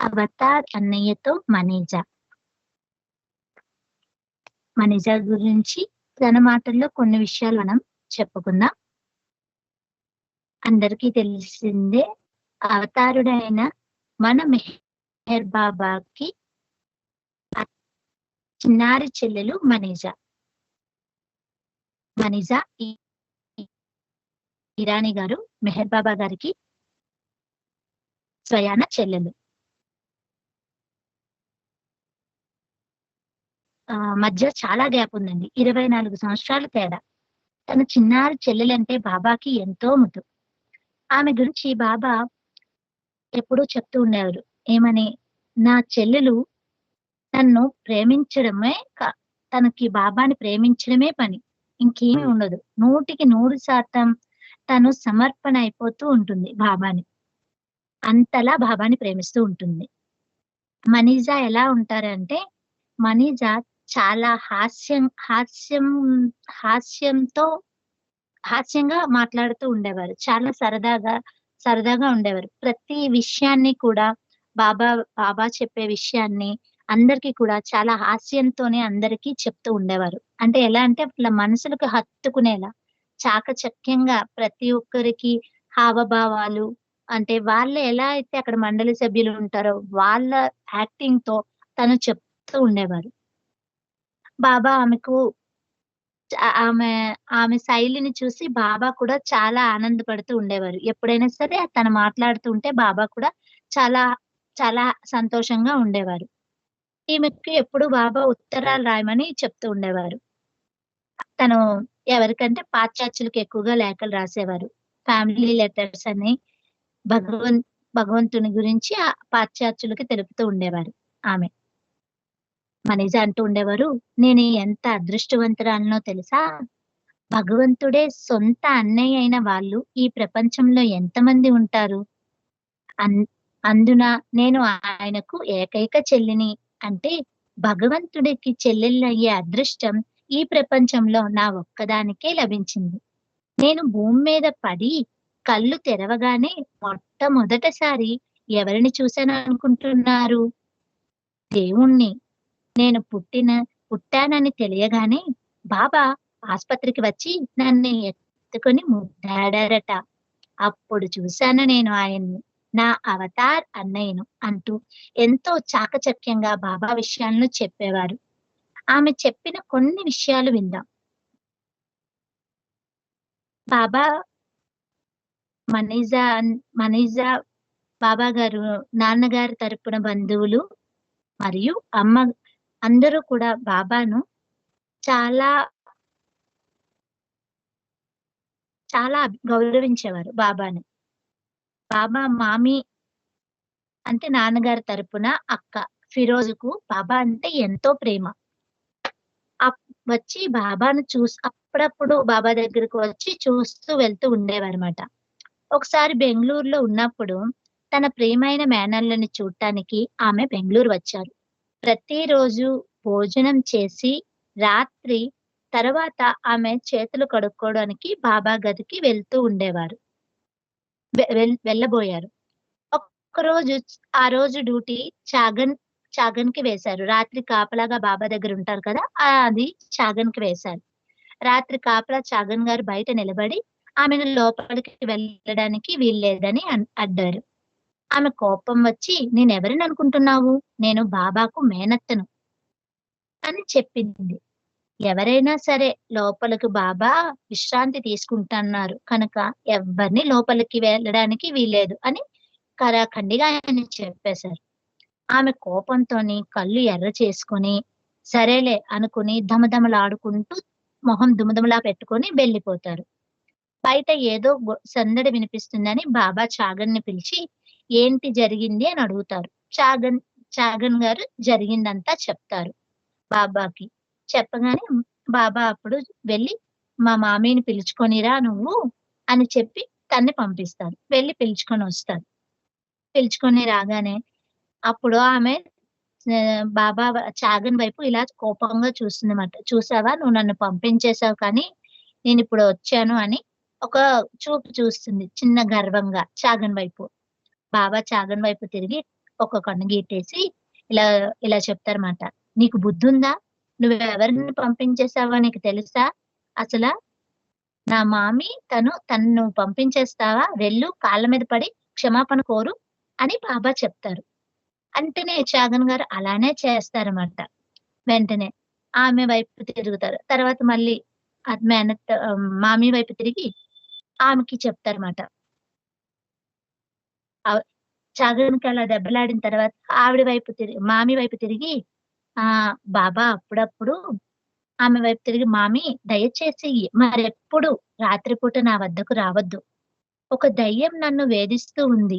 Avatar అన్నయ్యతో మనీజా. మనీజా గురించి తన మాటల్లో కొన్ని విషయాలు మనం చెప్పుకుందాం. అందరికీ తెలిసిందే అవతారుడైన మన మెహర్ బాబాకి చిన్నారి చెల్లెలు మనీజా. మనీజా ఇరానీ గారు మెహర్ బాబా గారికి స్వయాన చెల్లెలు. మధ్య చాలా గ్యాప్ ఉందండి. ఇరవై నాలుగు సంవత్సరాల తేడా. తన చిన్నారి చెల్లెలంటే బాబాకి ఎంతో ముద్దు. ఆమె గురించి బాబా ఎప్పుడూ చెప్తూ ఉండేవారు. ఏమని? నా చెల్లెలు నన్ను ప్రేమించడమే తనకి బాబాని ప్రేమించడమే పని. ఇంకేమీ ఉండదు. నూటికి నూరు శాతం తను సమర్పణ అయిపోతూ ఉంటుంది బాబాని. అంతలా బాబాని ప్రేమిస్తూ ఉంటుంది. మనీజా ఎలా ఉంటారంటే మనీజా చాలా హాస్యం హాస్యం హాస్యంతో హాస్యంగా మాట్లాడుతూ ఉండేవారు. చాలా సరదాగా సరదాగా ఉండేవారు. ప్రతి విషయాన్ని కూడా బాబా బాబా చెప్పే విషయాన్ని అందరికీ కూడా చాలా హాస్యంతోనే అందరికీ చెప్తూ ఉండేవారు. అంటే ఎలా అంటే అట్లా మనసులకు హత్తుకునేలా చాకచక్యంగా ప్రతి ఒక్కరికి హావభావాలు అంటే వాళ్ళు ఎలా అయితే అక్కడ మండలి సభ్యులు ఉంటారో వాళ్ళ యాక్టింగ్తో తను చెప్తూ ఉండేవారు. బాబా ఆమెకు ఆమె ఆమె శైలిని చూసి బాబా కూడా చాలా ఆనందపడుతూ ఉండేవారు. ఎప్పుడైనా సరే తను మాట్లాడుతూ ఉంటే బాబా కూడా చాలా చాలా సంతోషంగా ఉండేవారు. ఈమెకి ఎప్పుడు బాబా ఉత్తరాలు రాయమని చెప్తూ ఉండేవారు. తను ఎవరికంటే పాశ్చాత్యులకు ఎక్కువగా లేఖలు రాసేవారు. ఫ్యామిలీ లెటర్స్ అని భగవన్ భగవంతుని గురించి ఆ పాశ్చాత్యులకి తెలుపుతూ ఉండేవారు ఆమె. మనీజ అంటూ ఉండేవారు. నేను ఎంత అదృష్టవంతురాలనో తెలుసా? భగవంతుడే సొంత అన్నయ్య అయిన వాళ్ళు ఈ ప్రపంచంలో ఎంతమంది ఉంటారు? అన్ అందున నేను ఆయనకు ఏకైక చెల్లిని అంటే భగవంతుడికి చెల్లెళ్ళయ్యే అదృష్టం ఈ ప్రపంచంలో నా ఒక్కదానికే లభించింది. నేను భూమి మీద పడి కళ్ళు తెరవగానే మొట్టమొదటిసారి ఎవరిని చూశాను అనుకుంటున్నారు? దేవుణ్ణి. నేను పుట్టిన పుట్టానని తెలియగానే బాబా ఆసుపత్రికి వచ్చి నన్ను ఎత్తుకొని ముద్దాడారట. అప్పుడు చూశాను నేను ఆయన్ని. నా అవతార్ అన్నయ్యను అంటూ ఎంతో చాకచక్యంగా బాబా విషయాలను చెప్పేవారు. ఆమె చెప్పిన కొన్ని విషయాలు విందాం. బాబా మనీజా మనీజా బాబా గారు నాన్నగారి తరపున బంధువులు మరియు అమ్మ అందరూ కూడా బాబాను చాలా చాలా గౌరవించేవారు బాబాని. బాబా మామి అంటే నాన్నగారి తరపున అక్క. ఫిరోజుకు బాబా అంటే ఎంతో ప్రేమ. వచ్చి బాబాను చూసి అప్పుడప్పుడు బాబా దగ్గరకు వచ్చి చూస్తూ వెళ్తూ ఉండేవారన్నమాట. ఒకసారి బెంగళూరులో ఉన్నప్పుడు తన ప్రేమైన మేనల్లని చూడటానికి ఆమె బెంగళూరు వచ్చారు. ప్రతిరోజు భోజనం చేసి రాత్రి తర్వాత ఆమె చేతులు కడుక్కోవడానికి బాబా గదికి వెళ్తూ ఉండేవారు. వెళ్ళబోయారు. ఒక్క రోజు ఆ రోజు డ్యూటీ చాగన్ చాగన్కి వేశారు. రాత్రి కాపలాగా బాబా దగ్గర ఉంటారు కదా అది చాగన్కి వేశారు. రాత్రి కాపలా చాగన్ గారు బయట నిలబడి ఆమెను లోపలికి వెళ్ళడానికి వీల్లేదని అన్- అడ్డారు. ఆమె కోపం వచ్చి నేను ఎవరిని అనుకుంటున్నావు? నేను బాబాకు మేనత్తను అని చెప్పింది. ఎవరైనా సరే లోపలికి బాబా విశ్రాంతి తీసుకుంటున్నారు కనుక ఎవరిని లోపలికి వెళ్ళడానికి వీలేదు అని కరాఖండిగా ఆయన చెప్పేశారు. ఆమె కోపంతోని కళ్ళు ఎర్ర చేసుకొని సరేలే అనుకుని దమదమలాడుకుంటూ మొహం దుమదమలా పెట్టుకొని వెళ్ళిపోతారు. బయట ఏదో సందడి వినిపిస్తుందని బాబా చాగన్ని పిలిచి ఏంటి జరిగింది అని అడుగుతారు. చాగన్ చాగన్ గారు జరిగిందంతా చెప్తారు బాబాకి. చెప్పగానే బాబా అప్పుడు వెళ్ళి మా మామయ్యని పిలుచుకొనిరా నువ్వు అని చెప్పి తన్ని పంపిస్తారు. వెళ్ళి పిలుచుకొని వస్తారు. పిలుచుకొని రాగానే అప్పుడు ఆమె బాబా చాగన్ వైపు ఇలా కోపంగా చూస్తుందన్నమాట. చూసావా? నువ్వు నన్ను పంపించేశావు కానీ నేను ఇప్పుడు వచ్చాను అని ఒక చూపు చూస్తుంది చిన్న గర్వంగా చాగన్ వైపు. బాబా చాగన్ వైపు తిరిగి ఒక కన్ను గీటేసి ఇలా ఇలా చెప్తారన్నమాట. "నీకు బుద్ధుందా? నువ్వెవరిని పంపించేసావో నీకు తెలుసా? అసల నా మామి తను తన్ను నువ్వు పంపించేస్తావా? వెళ్ళు కాళ్ళ మీద పడి క్షమాపణ కోరు" అని బాబా చెప్తారు. అంటేనే చాగన్ గారు అలానే చేస్తారన్నమాట. వెంటనే ఆమె వైపు తిరుగుతారు. తర్వాత మళ్ళీ ఆహ్, మామి వైపు తిరిగి ఆమెకి చెప్తారన్నమాట. ఆవ్ అలా దెబ్బలాడిన తర్వాత ఆవిడ వైపు తిరిగి మామి వైపు తిరిగి ఆ బాబా అప్పుడప్పుడు ఆమె వైపు తిరిగి "మామి దయచేసి మరెప్పుడు రాత్రిపూట నా వద్దకు రావద్దు. ఒక దయ్యం నన్ను వేధిస్తూ ఉంది.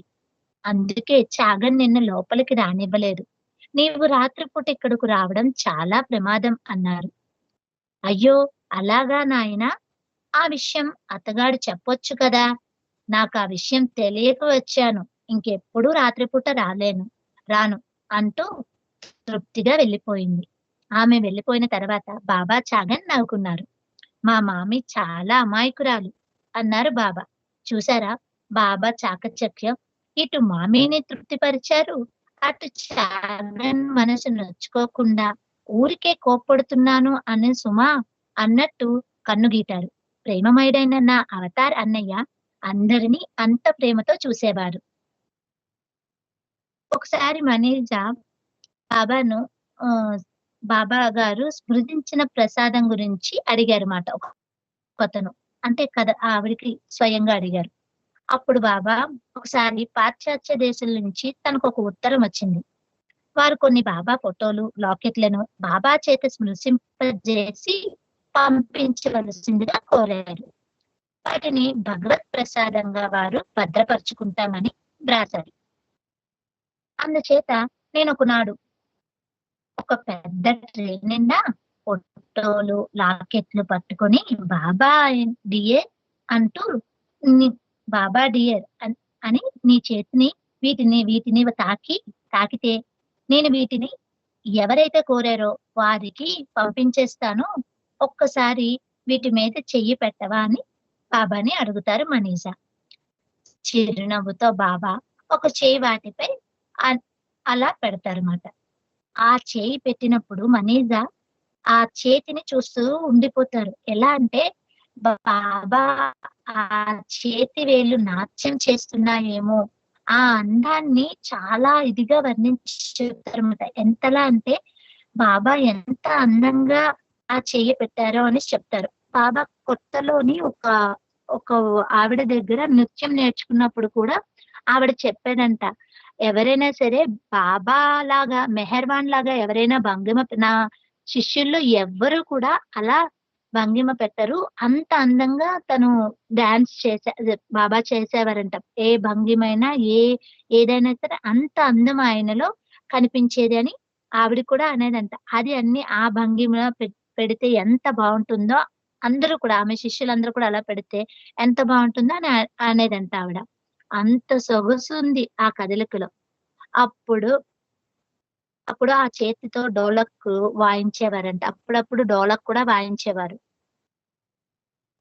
అందుకే చాగన్ నిన్ను లోపలికి రానివ్వలేదు. నీవు రాత్రిపూట ఇక్కడకు రావడం చాలా ప్రమాదం" అన్నారు. "అయ్యో! అలాగా నాయనా? ఆ విషయం అత్తగాడు చెప్పొచ్చు కదా! నాకు ఆ విషయం తెలియక వచ్చాను. ఇంకెప్పుడు రాత్రిపూట రాలేను రాను" అంటూ తృప్తిగా వెళ్ళిపోయింది. ఆమె వెళ్ళిపోయిన తర్వాత బాబా చాగన్ నవ్వుకున్నారు. "మా మామి చాలా అమాయకురాలు" అన్నారు బాబా. చూసారా బాబా చాకచక్యం. ఇటు మామీని తృప్తిపరిచారు. అటు చాగన్ మనసు నొచ్చుకోకుండా ఊరికే కోప్పడుతున్నాను అని సుమా అన్నట్టు కన్ను గీటారు. ప్రేమమయుడైన నా అవతార్ అన్నయ్య అందరినీ అంత ప్రేమతో చూసేవారు. ఒకసారి మనీజా బాబాను బాబా గారు స్మృతించిన ప్రసాదం గురించి అడిగారుమాట ఒక కొతను అంటే కథ ఆవిడికి స్వయంగా అడిగారు. అప్పుడు బాబా ఒకసారి పాశ్చాత్య దేశం నుంచి తనకు ఒక ఉత్తరం వచ్చింది. వారు కొన్ని బాబా ఫోటోలు, లాకెట్‌లను బాబా చేత స్మృశింపజేసి పంపించవలసిందిగా కోరారు. వాటిని భగవత్ ప్రసాదంగా వారు భద్రపరుచుకుంటామని వ్రాసారు. అందుచేత నేనొకనాడు ఒక పెద్ద ట్రే నిండా ఫోటోలు, లాకెట్లు పట్టుకొని బాబా డియర్ అంటూ బాబా డియర్ అని నీ చేతిని వీటిని వీటిని తాకి తాకితే నేను వీటిని ఎవరైతే కోరారో వారికి పంపించేస్తాను. ఒక్కసారి వీటి మీద చెయ్యి పెట్టవా అని బాబాని అడుగుతారు మనీషా. చిరునవ్వుతో బాబా ఒక చేయి వాటిపై అలా పెడతారన్నమాట. ఆ చేయి పెట్టినప్పుడు మనీజా ఆ చేతిని చూస్తూ ఉండిపోతారు. ఎలా అంటే బాబా ఆ చేతి వేళ్ళు నాట్యం చేస్తున్నాయేమో! ఆ అందాన్ని చాలా ఇదిగా వర్ణించి అనమాట ఎంతలా అంటే బాబా ఎంత అందంగా ఆ చేయి పెట్టారో అని చెప్తారు. బాబా కొత్తలోని ఒక ఒక ఆవిడ దగ్గర నృత్యం నేర్చుకున్నప్పుడు కూడా ఆవిడ చెప్పేదంట. ఎవరైనా సరే బాబా లాగా మెహర్వాన్ లాగా ఎవరైనా భంగిమ నా శిష్యుల్లో ఎవ్వరు కూడా అలా భంగిమ పెట్టరు. అంత అందంగా తను డాన్స్ చేసే బాబా చేసేవారంట. ఏ భంగిమైనా ఏ ఏదైనా సరే అంత అందం ఆయనలో కనిపించేది అని ఆవిడ కూడా అనేదంట. అది అన్ని ఆ భంగిమలో పె పెడితే ఎంత బాగుంటుందో అందరూ కూడా ఆమె శిష్యులందరూ కూడా అలా పెడితే ఎంత బాగుంటుందో అని అనేదంట ఆవిడ. అంత సొగసుంది ఆ కదలికలో. అప్పుడు అప్పుడు ఆ చేతితో డోలక్ వాయించేవారంట. అప్పుడప్పుడు డోలక్ కూడా వాయించేవారు.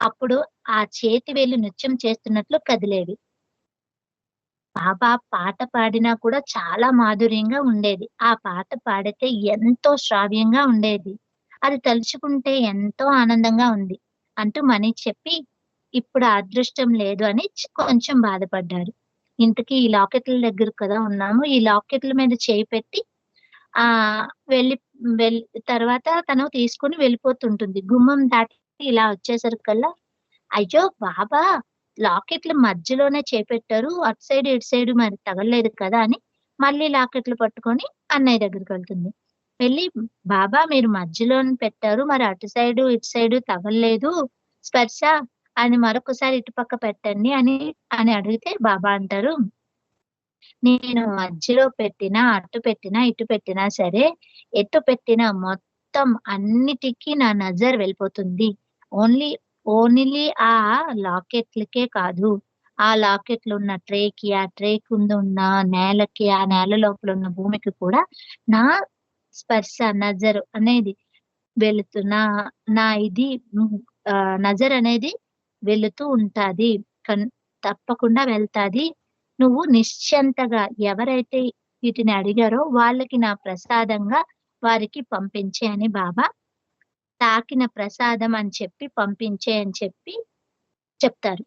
అప్పుడు ఆ చేతి వెళ్ళి నృత్యం చేస్తున్నట్లు కదిలేవి. బాబా పాట పాడినా కూడా చాలా మాధుర్యంగా ఉండేది. ఆ పాట పాడితే ఎంతో శ్రావ్యంగా ఉండేది. అది తలుచుకుంటే ఎంతో ఆనందంగా ఉంది. అంటూ మనీ చెప్పి ఇప్పుడు అదృష్టం లేదు అని కొంచెం బాధపడ్డారు. ఇంతకీ ఈ లాకెట్‌ల దగ్గర కదా ఉన్నాము. ఈ లాకెట్‌ల మీద చేయి పెట్టి ఆ వెళ్ళి వెళ్ళి తర్వాత తను తీసుకొని వెళ్ళిపోతుంటుంది. గుమ్మం దాటి ఇలా వచ్చేసరికల్లా అయ్యో! బాబా లాకెట్‌లు మధ్యలోనే చేపెట్టారు. అటు సైడ్, ఇటు సైడ్ మరి తగలలేదు కదా! అని మళ్ళీ లాకెట్‌లు పట్టుకొని అన్నయ్య దగ్గరికి వెళ్తుంది వెళ్ళి బాబా మీరు మధ్యలోనే పెట్టారు. మరి అటు సైడు, ఇటు సైడ్ తగలలేదు స్పర్శ అని మరొకసారి ఇటుపక్క పెట్టండి అని, అని అడిగితే బాబా అంటారు నేను మధ్యలో పెట్టినా, అటు పెట్టినా, ఇటు పెట్టినా సరే, ఎటు పెట్టినా మొత్తం అన్నిటికి నా నజర్ వెళ్ళిపోతుంది. ఓన్లీ ఓన్లీ ఆ లాకెట్‌లకే కాదు. ఆ లాకెట్‌లు ఉన్న ట్రేకి, ఆ ట్రే కింద ఉన్న నేలకి, ఆ నేల లోపల ఉన్న భూమికి కూడా నా స్పర్శ, నజర్ అనేది వెళుతు నా నా ఇది నజర్ అనేది వెళుతూ ఉంటాది. కన్ తప్పకుండా వెళ్తాది. నువ్వు నిశ్చంతగా ఎవరైతే వీటిని అడిగారో వాళ్ళకి నా ప్రసాదంగా వారికి పంపించే అని బాబా తాకిన ప్రసాదం అని చెప్పి పంపించే అని చెప్పి చెప్తారు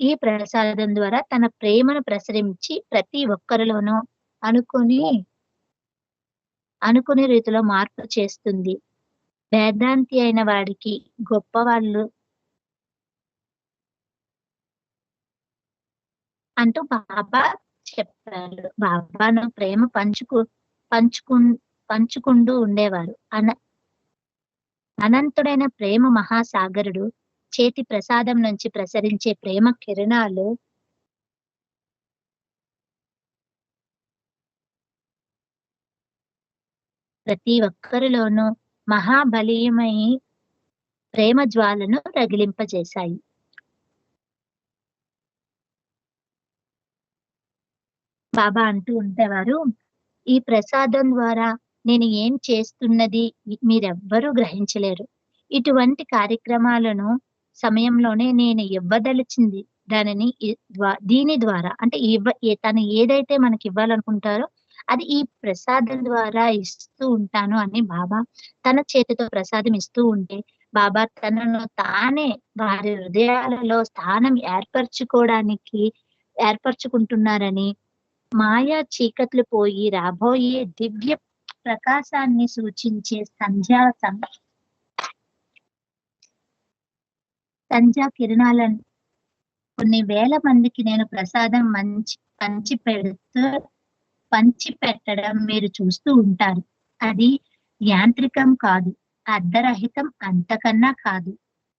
ఈ ప్రసాదం ద్వారా తన ప్రేమను ప్రసరించి ప్రతి ఒక్కరిలోనూ అనుకుని అనుకునే రీతిలో మార్పు చేస్తుంది వేదాంతి అయిన వాడికి గొప్ప వాళ్ళు అంటూ బాబా చెప్పారు బాబాను ప్రేమ పంచుకు పంచుకు పంచుకుంటూ ఉండేవారు. అన అనంతుడైన ప్రేమ మహాసాగరుడు చేతి ప్రసాదం నుంచి ప్రసరించే ప్రేమ కిరణాలు ప్రతి ఒక్కరిలోనూ మహాబలీయమై ప్రేమ జ్వాలను రగిలింపజేశాయి. బాబా అంటూ ఉండేవారు ఈ ప్రసాదం ద్వారా నేను ఏం చేస్తున్నది మీరెవ్వరూ గ్రహించలేరు. ఇటువంటి కార్యక్రమాలను సమయంలోనే నేను ఇవ్వదలిచింది దానిని దీని ద్వారా అంటే ఇవ్వ తను ఏదైతే మనకి ఇవ్వాలనుకుంటారో అది ఈ ప్రసాదం ద్వారా ఇస్తూ ఉంటాను అని బాబా తన చేతితో ప్రసాదం ఇస్తూ ఉంటే బాబా తనను తానే వారి హృదయాలలో స్థానం ఏర్పరచుకోవడానికి ఏర్పరచుకుంటున్నారని మాయా చీకట్లు పోయి రాబోయే దివ్య ప్రకాశాన్ని సూచించే సంధ్యా సం- సంధ్యా కిరణాలను కొన్ని వేల మందికి నేను ప్రసాదం మంచి పంచి పెడుతూ పంచి పెట్టడం మీరు చూస్తూ ఉంటారు. అది యాంత్రికం కాదు అర్ధరహితం అంతకన్నా కాదు.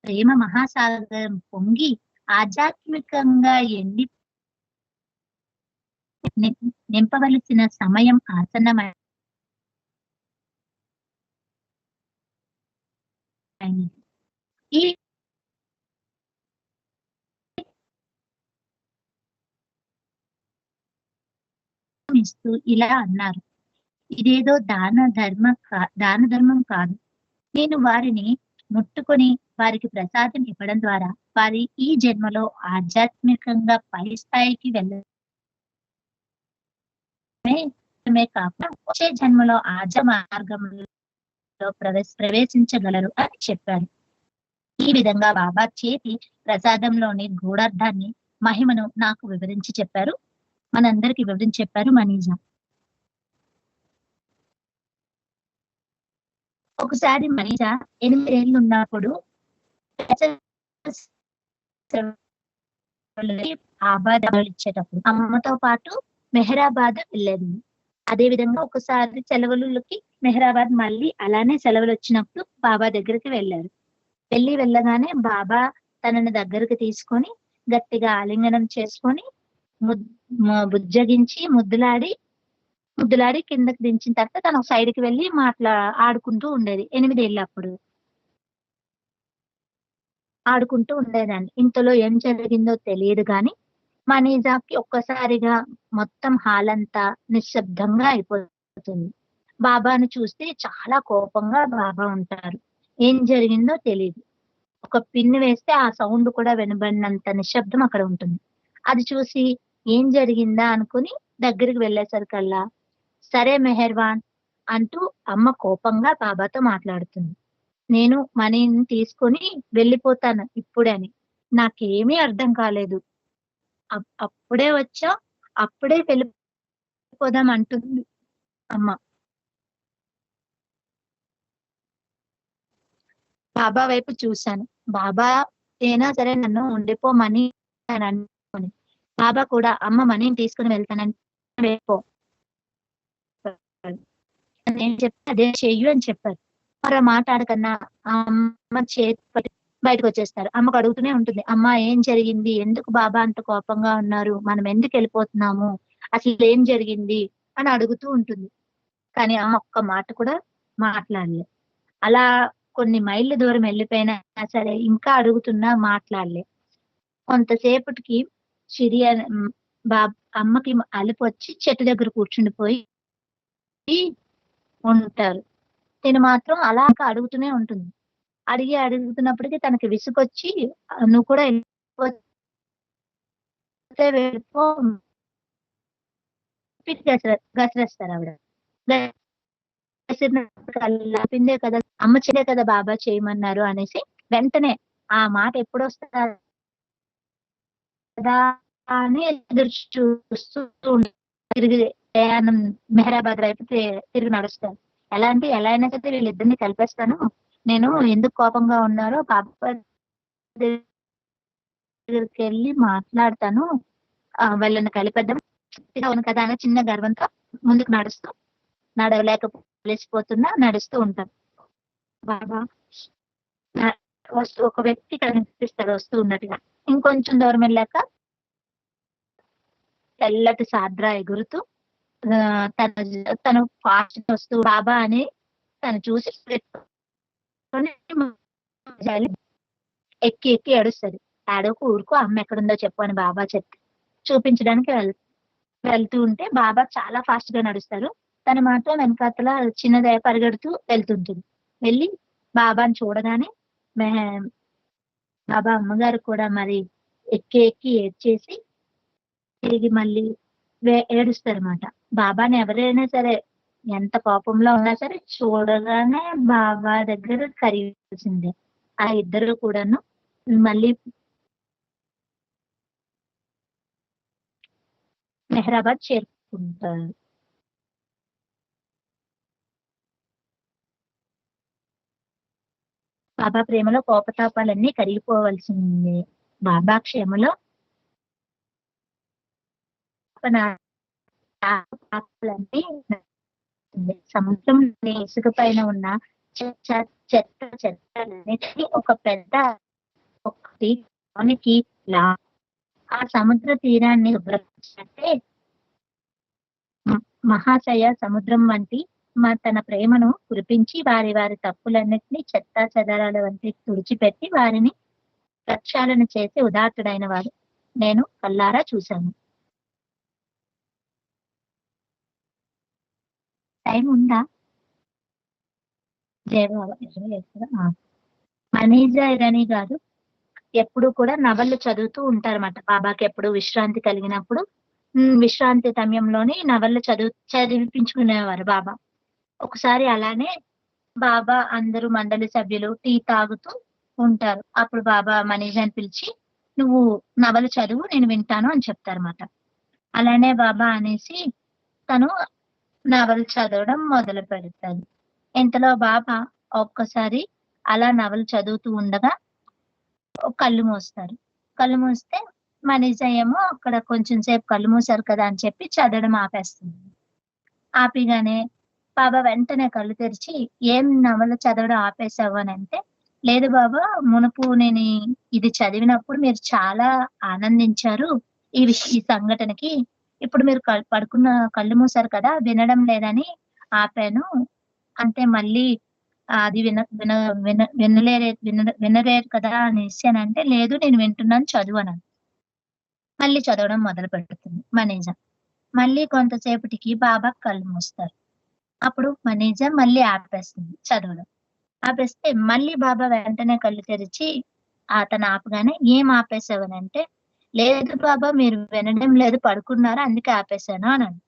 ప్రేమ మహాసాగరం పొంగి ఆధ్యాత్మికంగా ఎండి నింపవలసిన సమయం ఆసన్నమై ఈ ఇస్తూ ఇలా అన్నారు. ఇదేదో దాన ధర్మ దాన ధర్మం కాదు. నేను వారిని ముట్టుకొని వారికి ప్రసాదం ఇవ్వడం ద్వారా వారి ఈ జన్మలో ఆధ్యాత్మికంగా పై స్థాయికి వెళ్ళే కాకుండా వచ్చే జన్మలో ఆజ మార్గంలో ప్రవేశ ప్రవేశించగలరు అని చెప్పారు. ఈ విధంగా బాబా చేతి ప్రసాదంలోని గూఢార్థాన్ని మహిమను నాకు వివరించి చెప్పారు. మనందరికి వివరించి చెప్పారు మనీజా. ఒకసారి మనీజా ఎనిమిదేళ్ళు ఉన్నప్పుడు ఆబాద్ ఇచ్చేటప్పుడు అమ్మతో పాటు మెహరాబాద్ వెళ్ళేది. అదే విధంగా ఒకసారి సెలవులకి మెహరాబాద్ మళ్ళీ అలానే సెలవులు వచ్చినప్పుడు బాబా దగ్గరికి వెళ్ళారు. వెళ్ళి వెళ్ళగానే బాబా తనని దగ్గరకు తీసుకొని గట్టిగా ఆలింగనం చేసుకొని బుజ్జగించి ముద్దులాడి ముద్దులాడి కిందకి దించిన తర్వాత తను సైడ్కి వెళ్ళి మాట్లా ఆడుకుంటూ ఉండేది. ఎనిమిదేళ్ళు అప్పుడు. ఆడుకుంటూ ఉండేదాన్ని. ఇంతలో ఏం జరిగిందో తెలియదు కానీ మనీజాకి ఒక్కసారిగా మొత్తం హాల్ అంతా నిశ్శబ్దంగా అయిపోతుంది. బాబాను చూస్తే చాలా కోపంగా బాబా ఉంటారు. ఏం జరిగిందో తెలియదు ఒక పిన్ వేస్తే ఆ సౌండ్ కూడా వినబడినంత నిశ్శబ్దం అక్కడ ఉంటుంది. అది చూసి ఏం జరిగిందా అనుకుని దగ్గరికి వెళ్ళేసరికల్లా సరే మెహర్వాన్ అంటూ అమ్మ కోపంగా బాబాతో మాట్లాడుతుంది. నేను మనీని తీసుకొని వెళ్ళిపోతాను ఇప్పుడని. నాకేమీ అర్థం కాలేదు. అప్- అప్పుడే వచ్చా అప్పుడే వెళ్ళిపోదాం అంటుంది అమ్మ. బాబా వైపు చూశాను. బాబా ఏనా సరే నన్ను ఉండిపోమని అని బాబా కూడా అమ్మ మనీని తీసుకుని వెళ్తానని వెళ్ళిపో నేను చెప్తే అదే చెయ్యు అని చెప్పారు. మరో మాట్లాడకన్నా అమ్మ చేతి బయటకు వచ్చేస్తారు. అమ్మకు అడుగుతూనే ఉంటుంది అమ్మ ఏం జరిగింది? ఎందుకు బాబా అంత కోపంగా ఉన్నారు? మనం ఎందుకు వెళ్ళిపోతున్నాము? అసలు ఏం జరిగింది? అని అడుగుతూ ఉంటుంది. కానీ అమ్మ ఒక్క మాట కూడా మాట్లాడలే. అలా కొన్ని మైళ్ళ దూరం వెళ్ళిపోయినా సరే ఇంకా అడుగుతున్నా మాట్లాడలే. కొంతసేపటికి చిరి బా అమ్మకి అలుపు వచ్చి చెట్టు దగ్గర కూర్చుండిపోయి ఉంటారు. తిను మాత్రం అలా అడుగుతూనే ఉంటుంది. అడిగి అడుగుతున్నప్పటికీ తనకి విసుకొచ్చి నువ్వు కూడా వెళ్ళిపోతే వెళ్ళిపో గసరేస్తారు ఆవిడ. పిందే కదా అమ్మ చేయే కదా బాబా చేయమన్నారు అనేసి వెంటనే ఆ మాట ఎప్పుడు వస్తారు కదా అని ఎదురు చూస్తూ తిరిగి ప్రయాణం మెహరాబాద్ వైపు తిరిగి నడుస్తాను. ఎలా అంటే ఎలా అయినా సరే వీళ్ళిద్దరిని కలిపేస్తాను. నేను ఎందుకు కోపంగా ఉన్నారో పాప దగ్గరికి వెళ్ళి మాట్లాడతాను వాళ్ళని కలిపేద్దాం. అవును కదా అని చిన్న గర్వంతో ముందుకు నడుస్తూ నడవలేకపోతున్నా నడుస్తూ ఉంటాను. బాబా వస్తూ ఒక వ్యక్తి కనిపిస్తాడు వస్తూ ఉన్నట్టుగా ఇంకొంచెం దూరం వెళ్ళాక తెల్లటి సాద్రా ఎగురుతూ తన తను ఫాస్ట్ వస్తూ బాబా అని తను చూసి ఎక్కి ఎక్కి ఏడుస్తుంది. ఆడోకు ఊరుకో అమ్మ ఎక్కడుందో చెప్పు అని బాబా చెప్పి చూపించడానికి వెళ్ వెళ్తూ ఉంటే బాబా చాలా ఫాస్ట్గా నడుస్తారు. తన మాత్రం వెనకాతల చిన్నదే పరిగెడుతూ వెళ్తుంటుంది. వెళ్ళి బాబాని చూడగానే బాబా అమ్మగారు కూడా మరి ఎక్కి ఎక్కి ఏడ్చేసి తిరిగి మళ్ళీ వే- ఏడుస్తారన్నమాట. బాబాని ఎవరైనా సరే ఎంత కోపంలో ఉన్నా సరే చూడగానే బాబా దగ్గర కరిగించింది ఆ ఇద్దరు కూడాను మళ్ళీ మెహరాబాద్ చేరుకుంటారు. బాబా ప్రేమలో కోపతాపాలన్నీ కరిగిపోవలసిందే. బాబా క్షేమలో పాపాలన్నీ సముద్రం ఇసుక పైన ఉన్న చెత్త చెత్త ఒక పెద్ద ఒకటి దానికి లా ఆ సముద్ర తీరాన్ని శుభ్రపరిచినట్టే మహాశయ సముద్రం వంటి మా తన ప్రేమను కురిపించి వారి వారి తప్పులన్నిటినీ చెత్త చెదరాల వంటి తుడిచిపెట్టి వారిని ప్రక్షాళన చేసి ఉదాత్తుడైన వాడు నేను కల్లారా చూశాను. టైం ఉందా? జయబాబా మనీజా ఇరానీ గారు ఎప్పుడు కూడా నవళ్ళు చదువుతూ ఉంటారన్నమాట. బాబాకి ఎప్పుడు విశ్రాంతి కలిగినప్పుడు. విశ్రాంతి సమయంలోనే నవళ్ళు చదువు చదివిపించుకునేవారు బాబా. ఒకసారి అలానే బాబా అందరూ మండలి సభ్యులు టీ తాగుతూ ఉంటారు. అప్పుడు బాబా మనీజాని పిలిచి నువ్వు నవలు చదువు నేను వింటాను అని చెప్తారన్నమాట. అలానే బాబా అనేసి తను నవలు చదవడం మొదలు పెడతాడు ఇంతలో బాబా ఒక్కసారి అలా నవలు చదువుతూ ఉండగా కళ్ళు మూస్తారు. కళ్ళు మూస్తే మనీజా ఏమో అక్కడ కొంచెం సేపు కళ్ళు మూసారు కదా అని చెప్పి చదవడం ఆపేస్తుంది. ఆపిగానే బాబా వెంటనే కళ్ళు తెరిచి ఏం నవల చదవడం ఆపేసావు అని అంటే లేదు బాబా మునుపు నేను ఇది చదివినప్పుడు మీరు చాలా ఆనందించారు. ఈ విష ఈ సంఘటనకి ఇప్పుడు మీరు పడుకున్న కళ్ళు మూసారు కదా వినడం లేదని ఆపాను. అంటే మళ్ళీ అది విన విన విన వినలేరే విన వినలేరు కదా అనేసి అని అంటే లేదు నేను వింటున్నాను చదువు మళ్ళీ చదవడం మొదలు పెడుతుంది మనీజా. మళ్ళీ కొంతసేపటికి బాబా కళ్ళు మూస్తారు. అప్పుడు మనీజా మళ్ళీ ఆపేస్తుంది చదవడం ఆపేస్తే మళ్ళీ బాబా వెంటనే కళ్ళు తెరిచి అతను ఆపగానే ఏం ఆపేసావనంటే లేదు బాబా మీరు వినడం లేదు పడుకున్నారు అందుకే ఆపేశాను అన్నాను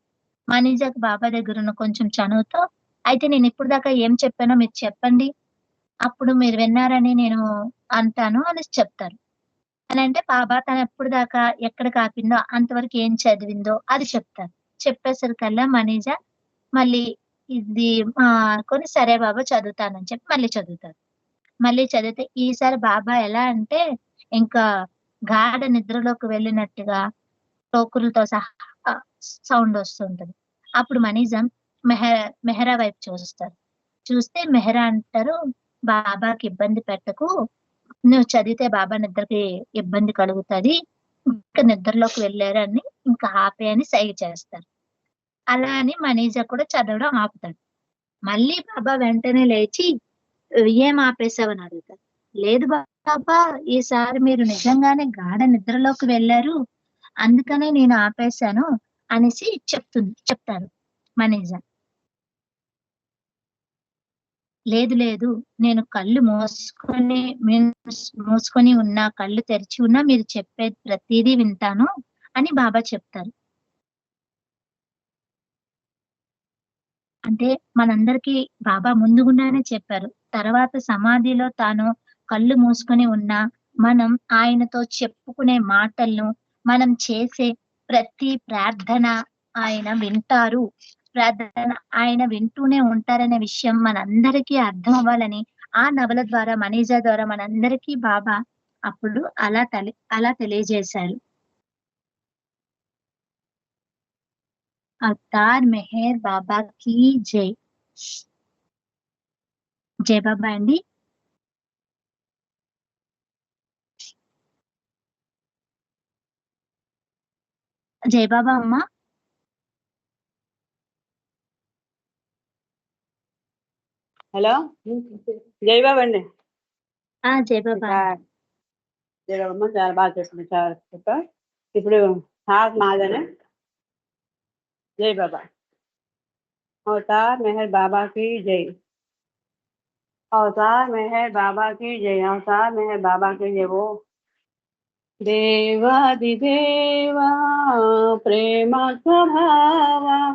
మనీజాకి బాబా దగ్గర ఉన్న కొంచెం చనువుతో అయితే నేను ఇప్పుడు దాకా ఏం చెప్పానో మీరు చెప్పండి. అప్పుడు మీరు విన్నారని నేను అంటాను అని చెప్తారు. అని అంటే బాబా తను ఎప్పుడు దాకా ఎక్కడ కాపిందో అంతవరకు ఏం చదివిందో అది చెప్తారు. చెప్పేసరికల్లా మనీజా మళ్ళీ ఇది అనుకొని సరే బాబా చదువుతానని చెప్పి మళ్ళీ చదువుతారు. మళ్ళీ చదివితే ఈసారి బాబా ఎలా అంటే ఇంకా గాఢ నిద్రలోకి వెళ్ళినట్టుగా టోకులతో సహా సౌండ్ వస్తుంటది అప్పుడు మనీజం మెహ మెహరా వైపు చూస్తారు. చూస్తే మెహరా అంటారు బాబాకి ఇబ్బంది పెట్టకు నువ్వు చదివితే బాబా నిద్రకి ఇబ్బంది కలుగుతుంది ఇంకా నిద్రలోకి వెళ్ళారని ఇంకా ఆపే అని సైగ చేస్తారు. అలా అని మనీజా కూడా చదవడం ఆపుతాడు. మళ్ళీ బాబా వెంటనే లేచి ఏం ఆపేసావని అడుగుతాడు లేదు బాబా ఈసారి మీరు నిజంగానే గాఢ నిద్రలోకి వెళ్ళారు అందుకనే నేను ఆపేశాను అనేసి చెప్తుంది చెప్తారు మనీజా. లేదు లేదు నేను కళ్ళు మోసుకొని మీన్స్- మూసుకొని ఉన్నా కళ్ళు తెరిచి ఉన్నా మీరు చెప్పేది ప్రతిదీ వింటాను అని బాబా చెప్తారు. అంటే మనందరికీ బాబా ముందుగుండానే చెప్పారు. తర్వాత సమాధిలో తాను కళ్ళు మూసుకొని ఉన్నా, మనం ఆయనతో చెప్పుకునే మాటలను, మనం చేసే ప్రతి ప్రార్థన ఆయన వింటారు. ప్రార్థన ఆయన వింటూనే ఉంటారనే విషయం మనందరికీ అర్థం అవ్వాలని, ఆ నవల ద్వారా, మనీజా ద్వారా మనందరికీ బాబా అప్పుడు అలా తలి అలా తెలియజేశారు. అవతార్ మెహర్ బాబా కీ జై. జై బాబా అండి. జై బాబా అమ్మా. హలో జై బాబా అండి ఆ! జై బాబా. జై బాబమ్మ చాలా బాగా చేస్తుంది చాలా చెప్పావు ఇప్పుడు హాక్ మాదనే जय बाबा। अवतार मेहर बाबा की जय। अवतार मेहर बाबा की जय, अवतार मेहर बाबा की जय वो। देवा दि देवा, प्रेम स्वभावा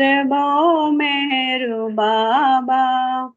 मेहरू मेहरु बाबा।